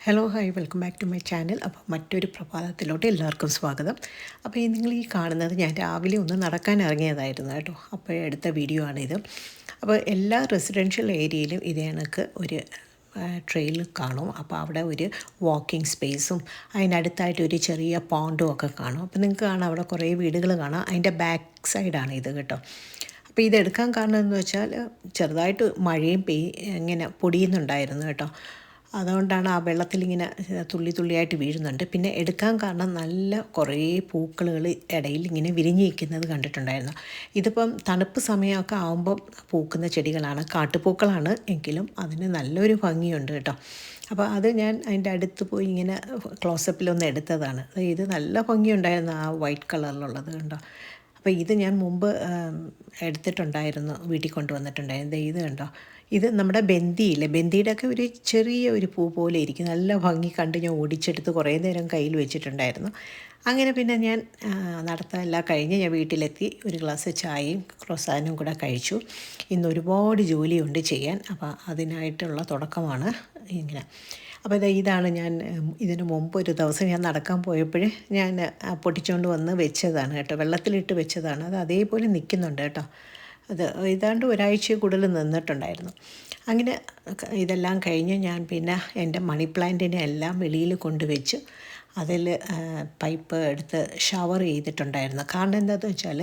Hello hi welcome back to my channel അപ്പോൾ മറ്റൊരു പ്രഭാതത്തിലോട്ട് എല്ലാവർക്കും സ്വാഗതം. അപ്പോൾ ഈ നിങ്ങൾ ഈ കാണുന്നത് ഞാൻ രാവിലെ ഒന്ന് നടക്കാൻ ഇറങ്ങിയതായിരുന്നു കേട്ടോ. അപ്പോൾ എടുത്ത വീഡിയോ ആണിത്. അപ്പോൾ എല്ലാ റെസിഡൻഷ്യൽ ഏരിയയിലും ഇതേ കണക്ക് ഒരു ട്രെയിൽ കാണും. അപ്പോൾ അവിടെ ഒരു വാക്കിംഗ് സ്പേസും അതിനടുത്തായിട്ട് ഒരു ചെറിയ പോണ്ടും ഒക്കെ കാണും. അപ്പോൾ നിങ്ങൾക്ക് കാണാം അവിടെ കുറേ വീടുകൾ കാണാം. അതിന്റെ ബാക്ക് സൈഡാണ് ഇത് കേട്ടോ. അപ്പോൾ ഇതെടുക്കാൻ കാരണം എന്ന് വെച്ചാൽ ചെറുതായിട്ട് മഴയും പെയ് ഇങ്ങനെ പൊടിയുന്നുണ്ടായിരുന്നു കേട്ടോ. അതുകൊണ്ടാണ് ആ വെള്ളത്തിൽ ഇങ്ങനെ തുള്ളി തുള്ളിയായിട്ട് വീഴുന്നുണ്ട്. പിന്നെ എടുക്കാൻ കാരണം നല്ല കുറേ പൂക്കളുകൾ ഇടയിൽ ഇങ്ങനെ വിരിഞ്ഞ് നിൽക്കുന്നത് കണ്ടിട്ടുണ്ടായിരുന്നു. ഇതിപ്പം തണുപ്പ് സമയമൊക്കെ ആകുമ്പം പൂക്കുന്ന ചെടികളാണ് കാട്ടുപൂക്കളാണ് എങ്കിലും അതിന് നല്ലൊരു ഭംഗിയുണ്ട് കേട്ടോ. അപ്പോൾ അത് ഞാൻ അതിന്റെ അടുത്ത് പോയി ഇങ്ങനെ ക്ലോസപ്പിലൊന്ന് എടുത്തതാണ്. ഇത് നല്ല ഭംഗിയുണ്ടായിരുന്നു ആ വൈറ്റ് കളറിലുള്ളത് കണ്ടോ. അപ്പോൾ ഇത് ഞാൻ മുമ്പ് എടുത്തിട്ടുണ്ടായിരുന്നു വീട്ടിൽ കൊണ്ടുവന്നിട്ടുണ്ടായിരുന്നു. ഇത് കണ്ടോ? ഇത് നമ്മുടെ ബന്ദിയില്ലേ ബന്ദിയുടെയൊക്കെ ഒരു ചെറിയ ഒരു പൂ പോലെ ഇരിക്കും. നല്ല ഭംഗി കണ്ട് ഞാൻ ഓടിച്ചെടുത്ത് കുറേ നേരം കയ്യിൽ വെച്ചിട്ടുണ്ടായിരുന്നു. അങ്ങനെ പിന്നെ ഞാൻ നടത്തമെല്ലാം കഴിഞ്ഞ് ഞാൻ വീട്ടിലെത്തി. ഒരു ഗ്ലാസ് ചായയും ക്രോസാനും കൂടെ കഴിച്ചു. ഇന്ന് ഒരുപാട് ജോലിയുണ്ട് ചെയ്യാൻ. അപ്പോൾ അതിനായിട്ടുള്ള തുടക്കമാണ് ഇങ്ങനെ. അപ്പോൾ ഇതാ ഇതാണ് ഞാൻ ഇതിനു മുമ്പ് ഒരു ദിവസം ഞാൻ നടക്കാൻ പോയപ്പോഴേ ഞാൻ പൊട്ടിച്ചുകൊണ്ട് വന്ന് വെച്ചതാണ് കേട്ടോ. വെള്ളത്തിലിട്ട് വെച്ചതാണ്. അത് അതേപോലെ നിൽക്കുന്നുണ്ട് കേട്ടോ. അത് ഏതാണ്ട് ഒരാഴ്ച കൂടുതൽ നിന്നിട്ടുണ്ടായിരുന്നു. അങ്ങനെ ഇതെല്ലാം കഴിഞ്ഞ് ഞാൻ പിന്നെ എന്റെ മണി പ്ലാന്റിനെ എല്ലാം വെളിയിൽ കൊണ്ടുവച്ച് അതിൽ പൈപ്പ് എടുത്ത് ഷവർ ചെയ്തിട്ടുണ്ടായിരുന്നു. കാരണം എന്താണെന്ന് വെച്ചാൽ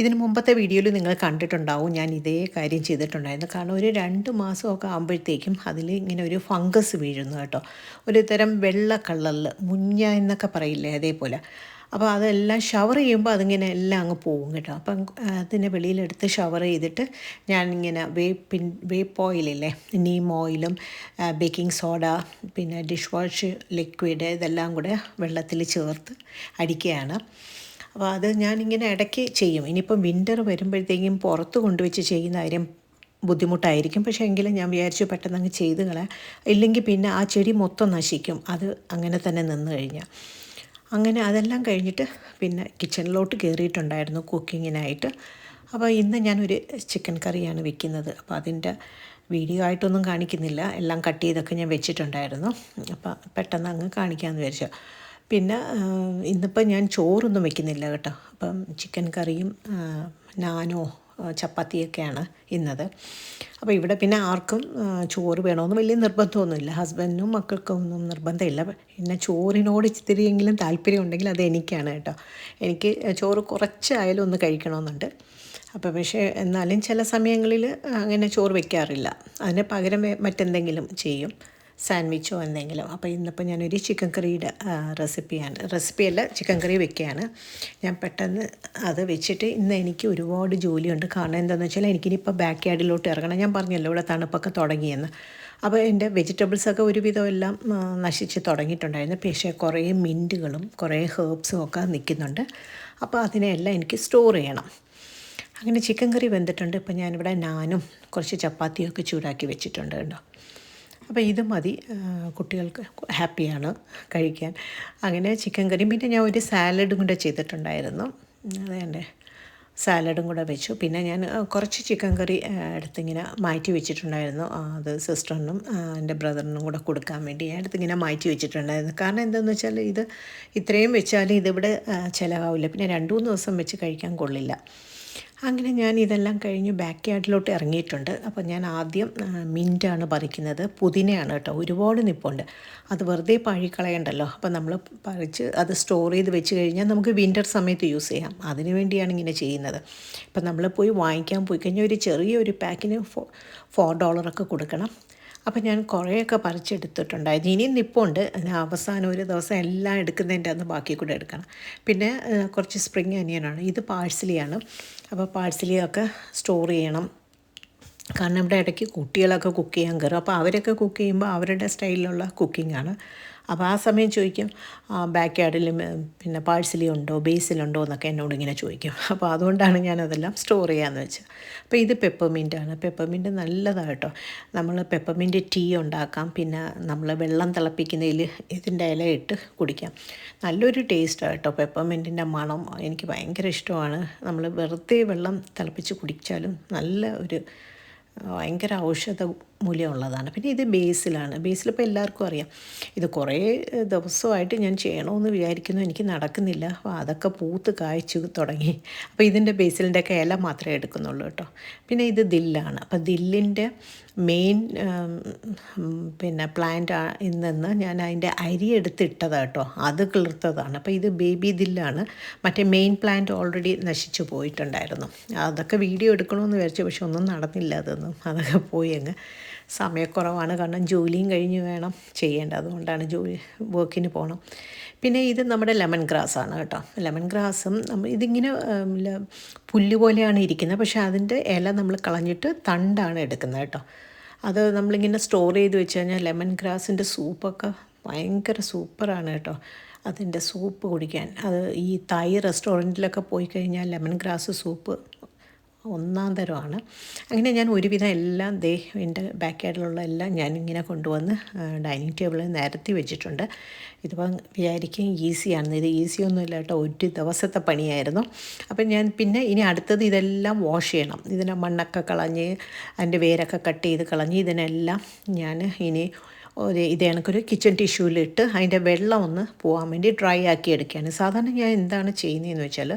ഇതിന് മുമ്പത്തെ വീഡിയോയിൽ നിങ്ങൾ കണ്ടിട്ടുണ്ടാവും ഞാൻ ഇതേ കാര്യം ചെയ്തിട്ടുണ്ടായിരുന്നു. കാരണം ഒരു രണ്ട് മാസമൊക്കെ ആകുമ്പോഴത്തേക്കും അതിൽ ഇങ്ങനെ ഒരു ഫംഗസ് വീഴുന്നു കേട്ടോ. ഒരു തരം വെള്ള കളറിൽ മുഞ്ഞ എന്നൊക്കെ പറയില്ലേ അതേപോലെ. അപ്പോൾ അതെല്ലാം ഷവർ ചെയ്യുമ്പോൾ അതിങ്ങനെ എല്ലാം അങ്ങ് പോകും കേട്ടോ. അപ്പം അതിനെ വെളിയിലെടുത്ത് ഷവർ ചെയ്തിട്ട് ഞാനിങ്ങനെ വേപ്പിൻ വേപ്പ് ഓയിലില്ലേ നീം ഓയിലും ബേക്കിംഗ് സോഡ പിന്നെ ഡിഷ് വാഷ് ലിക്വിഡ് ഇതെല്ലാം കൂടെ വെള്ളത്തിൽ ചേർത്ത് അടിക്കുകയാണ്. അപ്പോൾ അത് ഞാനിങ്ങനെ ഇടയ്ക്ക് ചെയ്യും. ഇനിയിപ്പം വിന്റർ വരുമ്പോഴത്തേക്കും പുറത്ത് കൊണ്ടുവച്ച് ചെയ്യുന്ന കാര്യം ബുദ്ധിമുട്ടായിരിക്കും. പക്ഷേ എങ്കിലും ഞാൻ വിചാരിച്ചു പെട്ടെന്ന് അങ്ങ് ചെയ്ത് കളയാം. ഇല്ലെങ്കിൽ പിന്നെ ആ ചെടി മൊത്തം നശിക്കും. അത് അങ്ങനെ തന്നെ നിന്ന് കഴിഞ്ഞാൽ. അങ്ങനെ അതെല്ലാം കഴിഞ്ഞിട്ട് പിന്നെ കിച്ചണിലോട്ട് കയറിയിട്ടുണ്ടായിരുന്നു കുക്കിങ്ങിനായിട്ട് അപ്പോൾ ഇന്ന് ഞാനൊരു ചിക്കൻ കറിയാണ് വെക്കുന്നത്. അപ്പോൾ അതിന്റെ വീഡിയോ ആയിട്ടൊന്നും കാണിക്കുന്നില്ല. എല്ലാം കട്ട് ചെയ്തൊക്കെ ഞാൻ വെച്ചിട്ടുണ്ടായിരുന്നു. അപ്പോൾ പെട്ടെന്ന് അങ്ങ് കാണിക്കാമെന്ന് വിചാരിച്ചു. പിന്നെ ഇന്നിപ്പോൾ ഞാൻ ചോറൊന്നും വെക്കുന്നില്ല കേട്ടോ. അപ്പം ചിക്കൻ കറിയും നാനോ ചപ്പാത്തിയൊക്കെയാണ് ഇന്നത്. അപ്പോൾ ഇവിടെ പിന്നെ ആർക്കും ചോറ് വേണമെന്ന് വലിയ നിർബന്ധമൊന്നുമില്ല. ഹസ്ബൻഡിനും മക്കൾക്കും ഒന്നും നിർബന്ധമില്ല. പിന്നെ ചോറിനോട് ഇത്തിരിയെങ്കിലും താല്പര്യം ഉണ്ടെങ്കിൽ അത് എനിക്കാണ് കേട്ടോ. എനിക്ക് ചോറ് കുറച്ചായാലും ഒന്ന് കഴിക്കണമെന്നുണ്ട് അപ്പോൾ പക്ഷേ എന്നാലും ചില സമയങ്ങളിൽ അങ്ങനെ ചോറ് വെക്കാറില്ല. അതിന് പകരം മറ്റെന്തെങ്കിലും ചെയ്യും. സാൻഡ്വിച്ചോ എന്തെങ്കിലും. അപ്പോൾ ഇന്നിപ്പോൾ ഞാനൊരു ചിക്കൻ കറിയുടെ റെസിപ്പിയാണ്. റെസിപ്പിയല്ല ചിക്കൻ കറി വെക്കുകയാണ്. ഞാൻ പെട്ടെന്ന് അത് വെച്ചിട്ട് ഇന്ന് എനിക്ക് ഒരുപാട് ജോലിയുണ്ട്. കാരണം എന്താണെന്ന് വെച്ചാൽ എനിക്കിനിപ്പോൾ ബാക്ക് യാർഡിലോട്ട് ഇറങ്ങണം. ഞാൻ പറഞ്ഞല്ലോ ഇവിടെ തണുപ്പൊക്കെ തുടങ്ങിയെന്ന്. അപ്പോൾ എന്റെ വെജിറ്റബിൾസൊക്കെ ഒരുവിധം എല്ലാം നശിച്ച് തുടങ്ങിയിട്ടുണ്ടായിരുന്നു. പക്ഷേ കുറേ മിന്റുകളും കുറേ ഹേർബ്സും ഒക്കെ നിൽക്കുന്നുണ്ട്. അപ്പോൾ അതിനെയെല്ലാം എനിക്ക് സ്റ്റോർ ചെയ്യണം. അങ്ങനെ ചിക്കൻ കറി വെന്തിട്ടുണ്ട്. ഇപ്പോൾ ഞാനിവിടെ നാനും കുറച്ച് ചപ്പാത്തിയൊക്കെ ചൂടാക്കി വെച്ചിട്ടുണ്ട് കേട്ടോ. അപ്പോൾ ഇത് മതി. കുട്ടികൾക്ക് ഹാപ്പിയാണ് കഴിക്കാൻ. അങ്ങനെ ചിക്കൻ കറി പിന്നെ ഞാൻ ഒരു സാലഡും കൂടെ ചെയ്തിട്ടുണ്ടായിരുന്നു. അതെ സാലഡും കൂടെ വെച്ചു. പിന്നെ ഞാൻ കുറച്ച് ചിക്കൻ കറി എടുത്തിങ്ങനെ മാറ്റി വെച്ചിട്ടുണ്ടായിരുന്നു. അത് സിസ്റ്ററിനും എന്റെ ബ്രദറിനും കൂടെ കൊടുക്കാൻ വേണ്ടി ഞാൻ എടുത്തിങ്ങനെ മാറ്റി വെച്ചിട്ടുണ്ടായിരുന്നു. കാരണം എന്താണെന്ന് വെച്ചാൽ ഇത് ഇത്രയും വെച്ചാൽ ഇതിവിടെ ചിലവാവില്ല. പിന്നെ രണ്ട് മൂന്ന് ദിവസം വെച്ച് കഴിക്കാൻ കൊള്ളില്ല. അങ്ങനെ ഞാൻ ഇതെല്ലാം കഴിഞ്ഞ് ബാക്ക് യാർഡിലോട്ട് ഇറങ്ങിയിട്ടുണ്ട്. അപ്പോൾ ഞാൻ ആദ്യം മിന്റാണ് പറിക്കുന്നത്. പുതിനയാണ് കേട്ടോ. ഒരുപാട് നിപ്പുണ്ട്. അത് വെറുതെ പഴിക്കളയണ്ടല്ലോ. അപ്പോൾ നമ്മൾ പറിച്ച് അത് സ്റ്റോർ ചെയ്ത് വെച്ച് കഴിഞ്ഞാൽ നമുക്ക് വിന്റർ സമയത്ത് യൂസ് ചെയ്യാം. അതിനു വേണ്ടിയാണ് ഇങ്ങനെ ചെയ്യുന്നത്. ഇപ്പം നമ്മൾ പോയി വാങ്ങിക്കാൻ പോയി കഴിഞ്ഞാൽ ഒരു ചെറിയൊരു പാക്കിന് ഫോർ ഡോളറൊക്കെ കൊടുക്കണം. അപ്പോൾ ഞാൻ കുറേയൊക്കെ പറിച്ചെടുത്തിട്ടുണ്ടായിരുന്നു. ഇനിയും നിപ്പുണ്ട്. അവസാനം ഒരു ദിവസം എല്ലാം എടുക്കുന്നതിന്റെ അന്ന് ബാക്കി കൂടെ എടുക്കണം. പിന്നെ കുറച്ച് സ്പ്രിങ് അനിയനാണ് ഇത് പാഴ്സലിയാണ് അപ്പോൾ പാഴ്സലിയൊക്കെ സ്റ്റോർ ചെയ്യണം. കാരണം ഇവിടെ ഇടയ്ക്ക് കുട്ടികളൊക്കെ കുക്ക് ചെയ്യാൻ കയറും. അപ്പോൾ അവരൊക്കെ കുക്ക് ചെയ്യുമ്പോൾ അവരുടെ സ്റ്റൈലിലുള്ള കുക്കിംഗാണ് അപ്പോൾ ആ സമയം ചോദിക്കും ബാക്ക് യാർഡിൽ പിന്നെ പാഴ്സലി ഉണ്ടോ ബേസിലുണ്ടോ എന്നൊക്കെ എന്നോട് ഇങ്ങനെ ചോദിക്കും. അപ്പോൾ അതുകൊണ്ടാണ് ഞാൻ ഞാനതെല്ലാം സ്റ്റോർ ചെയ്യാമെന്ന് വെച്ചത്. അപ്പോൾ ഇത് പെപ്പർമിന്റാണ് പെപ്പർമിന്റ് നല്ലതാണ് കേട്ടോ നമ്മൾ പെപ്പർമിന്റ് ടീ ഉണ്ടാക്കാം. പിന്നെ നമ്മൾ വെള്ളം തിളപ്പിക്കുന്നതിൽ ഇതിന്റെ ഇല ഇട്ട് കുടിക്കാം. നല്ലൊരു ടേസ്റ്റാണ് കേട്ടോ. പെപ്പർമിന്റിന്റെ മണം എനിക്ക് ഭയങ്കര ഇഷ്ടമാണ്. നമ്മൾ വെറുതെ വെള്ളം തിളപ്പിച്ച് കുടിച്ചാലും നല്ല ഒരു ഭയങ്കര ഔഷധ. മൂല്യമുള്ളതാണ് പിന്നെ ഇത് ബേസിലാണ്. ബേസിലിപ്പോൾ എല്ലാവർക്കും അറിയാം. ഇത് കുറേ ദിവസമായിട്ട് ഞാൻ ചെയ്യണമെന്ന് വിചാരിക്കുന്നു. എനിക്ക് നടക്കുന്നില്ല. അപ്പോൾ അതൊക്കെ പൂത്ത് കായ്ച്ചു തുടങ്ങി. അപ്പോൾ ഇതിന്റെ ബേസിലിന്റെ ഒക്കെ ഇല മാത്രമേ എടുക്കുന്നുള്ളൂ കേട്ടോ. പിന്നെ ഇത് ദില്ലാണ്. അപ്പോൾ ദില്ലിന്റെ മെയിൻ പിന്നെ പ്ലാന്റ് നിന്ന് ഞാൻ അതിന്റെ അരി എടുത്തിട്ടതാണ് കേട്ടോ. അത് കിളിർത്തതാണ്. അപ്പോൾ ഇത് ബേബി ദില്ലാണ്. മറ്റേ മെയിൻ പ്ലാന്റ് ഓൾറെഡി നശിച്ചു പോയിട്ടുണ്ടായിരുന്നു. അതൊക്കെ വീഡിയോ എടുക്കണമെന്ന് വിചാരിച്ചു. പക്ഷെ ഒന്നും നടന്നില്ല അതൊന്നും. അതൊക്കെ പോയി അങ്ങ് സമയക്കുറവാണ്. കാരണം ജോലിയും കഴിഞ്ഞ് വേണം ചെയ്യേണ്ടത്. അതുകൊണ്ടാണ് ജോലി വർക്കിന് പോകണം പിന്നെ ഇത് നമ്മുടെ ലെമൺ ഗ്രാസ് ആണ് കേട്ടോ. ലെമൺ ഗ്രാസും നമ്മൾ ഇതിങ്ങനെ പുല്ല് പോലെയാണ് ഇരിക്കുന്നത്. പക്ഷേ അതിന്റെ ഇല നമ്മൾ കളഞ്ഞിട്ട് തണ്ടാണ് എടുക്കുന്നത് കേട്ടോ. അത് നമ്മളിങ്ങനെ സ്റ്റോർ ചെയ്ത് വെച്ച് കഴിഞ്ഞാൽ ലെമൺ ഗ്രാസിന്റെ സൂപ്പൊക്കെ ഭയങ്കര സൂപ്പറാണ് കേട്ടോ. അതിന്റെ സൂപ്പ് കുടിക്കാൻ. അത് ഈ തായ് റെസ്റ്റോറന്റിലൊക്കെ പോയി കഴിഞ്ഞാൽ ലെമൺ ഗ്രാസ് സൂപ്പ് ഒന്നാം തരമാണ്. അങ്ങനെ ഞാൻ ഒരുവിധം എല്ലാം ദേ എന്റെ ബാക്ക് യാർഡിലുള്ള എല്ലാം ഞാനിങ്ങനെ കൊണ്ടുവന്ന് ഡൈനിങ് ടേബിളിൽ നിരത്തി വെച്ചിട്ടുണ്ട്. ഇതിപ്പം വിചാരിക്കും ഈസിയാണ് ഇത് ഈസിയൊന്നുമില്ല കേട്ടോ. ഒരു ദിവസത്തെ പണിയായിരുന്നു. അപ്പം ഞാൻ പിന്നെ ഇനി അടുത്തത് ഇതെല്ലാം വാഷ് ചെയ്യണം. ഇതിനെ മണ്ണൊക്കെ കളഞ്ഞ് അതിന്റെ വേരൊക്കെ കട്ട് ചെയ്ത് കളഞ്ഞ് ഇതിനെല്ലാം ഞാൻ ഇനി ഒരു ഇത് കണക്കൊരു കിച്ചൺ ടിഷ്യൂലിട്ട് അതിന്റെ വെള്ളം ഒന്ന് പോകാൻ വേണ്ടി ഡ്രൈ ആക്കി എടുക്കുകയാണ്. സാധാരണ ഞാൻ എന്താണ് ചെയ്യുന്നതെന്ന് വെച്ചാൽ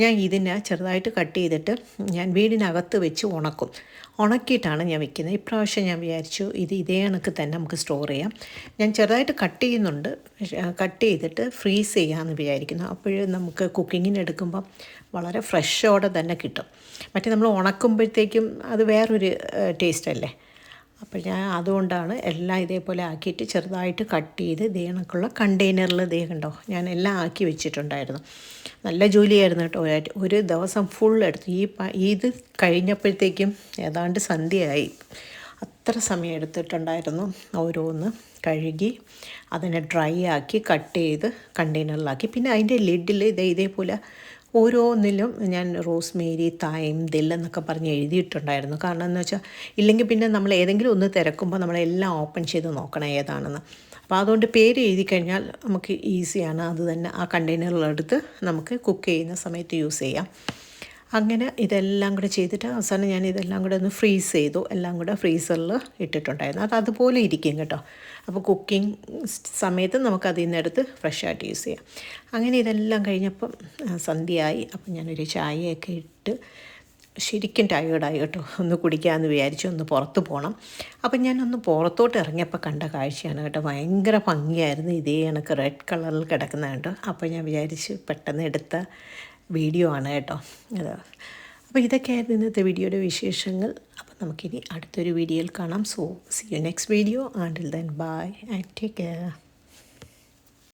ഞാൻ ഇതിനെ ചെറുതായിട്ട് കട്ട് ചെയ്തിട്ട് ഞാൻ വീടിനകത്ത് വെച്ച് ഉണക്കും. ഉണക്കിയിട്ടാണ് ഞാൻ വെക്കുന്നത്. ഇപ്രാവശ്യം ഞാൻ വിചാരിച്ചു ഇത് ഇതേ കണക്ക് തന്നെ നമുക്ക് സ്റ്റോർ ചെയ്യാം. ഞാൻ ചെറുതായിട്ട് കട്ട് ചെയ്യുന്നുണ്ട്. കട്ട് ചെയ്തിട്ട് ഫ്രീസ് ചെയ്യാമെന്ന് വിചാരിക്കുന്നു. അപ്പോൾ നമുക്ക് കുക്കിങ്ങിന് എടുക്കുമ്പം വളരെ ഫ്രഷോടെ തന്നെ കിട്ടും. മറ്റേ നമ്മൾ ഉണക്കുമ്പോഴത്തേക്കും അത് വേറൊരു ടേസ്റ്റ് അല്ലേ? അപ്പോൾ ഞാൻ അതുകൊണ്ടാണ് എല്ലാം ഇതേപോലെ ആക്കിയിട്ട് ചെറുതായിട്ട് കട്ട് ചെയ്ത് ദേണക്കുള്ള കണ്ടെയ്നറിൽ ദേ ഞാൻ എല്ലാം ആക്കി വെച്ചിട്ടുണ്ടായിരുന്നു. നല്ല ജോലിയായിരുന്നു കേട്ടോ. ഒരു ദിവസം ഫുൾ എടുത്തു. ഈ ഇത് കഴിഞ്ഞപ്പോഴത്തേക്കും ഏതാണ്ട് സന്ധ്യയായി. അത്ര സമയം എടുത്തിട്ടുണ്ടായിരുന്നു ഓരോന്ന് കഴുകി അതിനെ ഡ്രൈ ആക്കി കട്ട് ചെയ്ത് കണ്ടെയ്നറിലാക്കി. പിന്നെ അതിന്റെ ലിഡിൽ ഇതേ ഇതേപോലെ ഓരോന്നിലും ഞാൻ റോസ്മേരി തായം ദില്ലെന്നൊക്കെ പറഞ്ഞ് എഴുതിയിട്ടുണ്ടായിരുന്നു. കാരണം എന്ന് വെച്ചാൽ ഇല്ലെങ്കിൽ പിന്നെ നമ്മൾ ഏതെങ്കിലും ഒന്ന് തിരക്കുമ്പോൾ നമ്മളെല്ലാം ഓപ്പൺ ചെയ്ത് നോക്കണം ഏതാണെന്ന്. അപ്പോൾ അതുകൊണ്ട് പേര് എഴുതി കഴിഞ്ഞാൽ നമുക്ക് ഈസിയാണ്. അത് തന്നെ ആ കണ്ടെയ്നറിലെടുത്ത് നമുക്ക് കുക്ക് ചെയ്യുന്ന സമയത്ത് യൂസ് ചെയ്യാം. അങ്ങനെ ഇതെല്ലാം കൂടെ ചെയ്തിട്ട് അവസാനം ഞാൻ ഇതെല്ലാം കൂടെ ഒന്ന് ഫ്രീസ് ചെയ്തു. എല്ലാം കൂടെ ഫ്രീസറിൽ ഇട്ടിട്ടുണ്ടായിരുന്നു. അത് അതുപോലെ ഇരിക്കും കേട്ടോ. അപ്പോൾ കുക്കിംഗ് സമയത്ത് നമുക്ക് അതിൽ നിന്ന് എടുത്ത് ഫ്രഷായിട്ട് യൂസ് ചെയ്യാം. അങ്ങനെ ഇതെല്ലാം കഴിഞ്ഞപ്പം സന്ധ്യയായി. അപ്പം ഞാനൊരു ചായയൊക്കെ ഇട്ട് ശരിക്കും ടയേർഡായി കേട്ടോ. ഒന്ന് കുടിക്കാമെന്ന് വിചാരിച്ചു ഒന്ന് പുറത്ത് പോകണം അപ്പം ഞാനൊന്ന് പുറത്തോട്ട് ഇറങ്ങിയപ്പോൾ കണ്ട കാഴ്ചയാണ് കേട്ടോ. ഭയങ്കര ഭംഗിയായിരുന്നു. ഇതേ കണക്ക് റെഡ് കളറിൽ കിടക്കുന്ന കേട്ടോ അപ്പോൾ ഞാൻ വിചാരിച്ച് പെട്ടെന്ന് എടുത്ത വീഡിയോ ആണ് കേട്ടോ. അത്. അപ്പോൾ ഇതൊക്കെയായിരുന്നു ഇന്നത്തെ വീഡിയോയുടെ വിശേഷങ്ങൾ. അപ്പോൾ നമുക്കിനി അടുത്തൊരു വീഡിയോയിൽ കാണാം. So see you next video and till then bye and take care